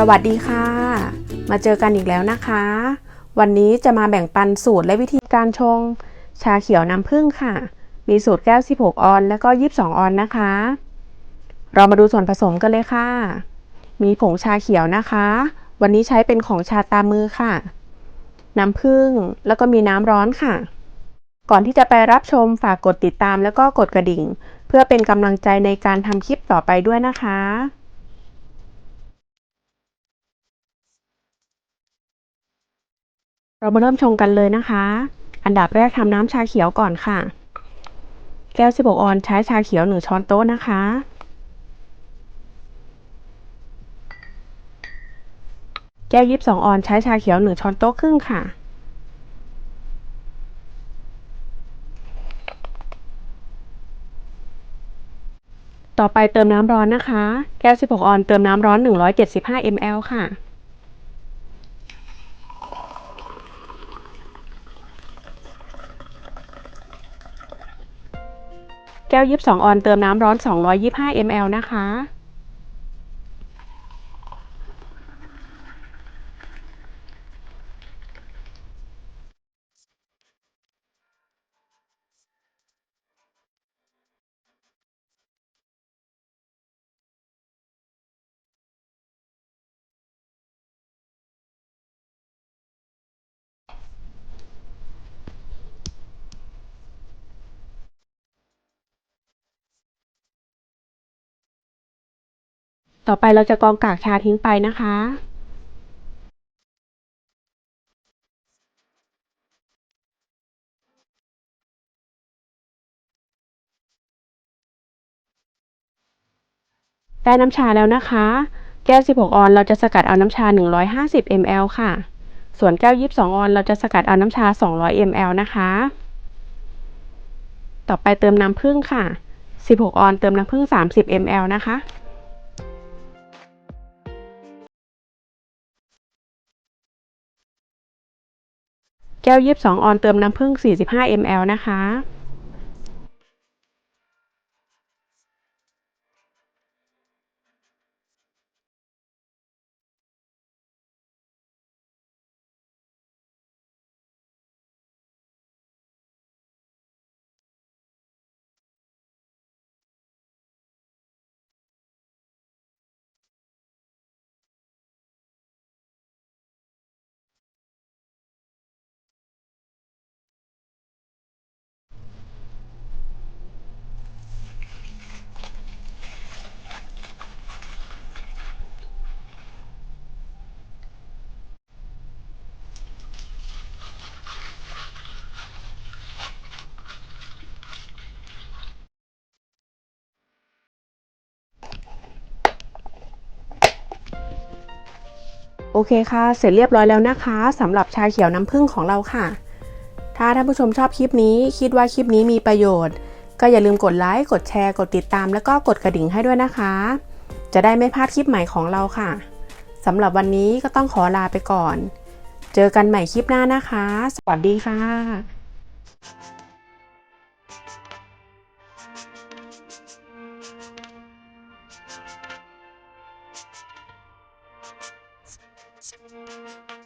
สวัสดีค่ะ มาเจอกันอีกแล้วนะคะ วันนี้จะมาแบ่งปันสูตรและวิธีการชง ชาเขียวน้ำผึ้งค่ะ มีสูตรแก้ว 16 ออน แล้วก็ 22 ออนนะคะ เรามาดูส่วนผสมกันเลยค่ะ มีผงชาเขียวนะคะ วันนี้ใช้เป็นของชาตามมือค่ะ น้ำผึ้งแล้วก็มีน้ำร้อนค่ะ ก่อนที่จะไปรับชมฝากกดติดตามแล้วก็กดกระดิ่ง เพื่อเป็นกำลังใจในการทำคลิปต่อไปด้วยนะคะ เรามาเริ่มชงกันเลยนะคะ อันดับแรกทำน้ำชาเขียวก่อนค่ะ แก้ว 16 ออนใช้ชาเขียว 1 ช้อนโต๊ะนะคะ แก้ว 22 ออนใช้ชาเขียว 1 ช้อนโต๊ะครึ่งค่ะ ต่อไปเติมน้ำร้อนนะคะ แก้ว 16 ออนเติมน้ำร้อน 175 ml ค่ะ แก้ว 22 ออน เติมน้ำร้อน 225 ml นะคะ ต่อไปเราจะกรองกากชาทิ้งไปนะคะ ได้น้ำชาแล้วนะคะ แก้ว 16 ออนเราจะสกัดเอาน้ำชา 150 ml ค่ะ ส่วนแก้ว 22 ออนเราจะสกัดเอาน้ำชา 200 ml นะคะ ต่อไปเติมน้ำผึ้งค่ะ 16 ออนเติมน้ำผึ้ง 30 ml นะคะ แก้ว 22 ออน เติมน้ำผึ้ง 45 ml นะคะ เคค่ะ เสร็จเรียบร้อยแล้วนะคะสำหรับชาเขียวน้ำผึ้งของเราค่ะ ถ้าท่านผู้ชมชอบคลิปนี้ คิดว่าคลิปนี้มีประโยชน์ ก็อย่าลืมกดไลค์ กดแชร์ กดติดตาม แล้วก็กดกระดิ่งให้ด้วยนะคะ จะได้ไม่พลาดคลิปใหม่ของเราค่ะสำหรับวันนี้ก็ต้องขอลาไปก่อน เจอกันใหม่คลิปหน้านะคะ สวัสดีค่ะ kasih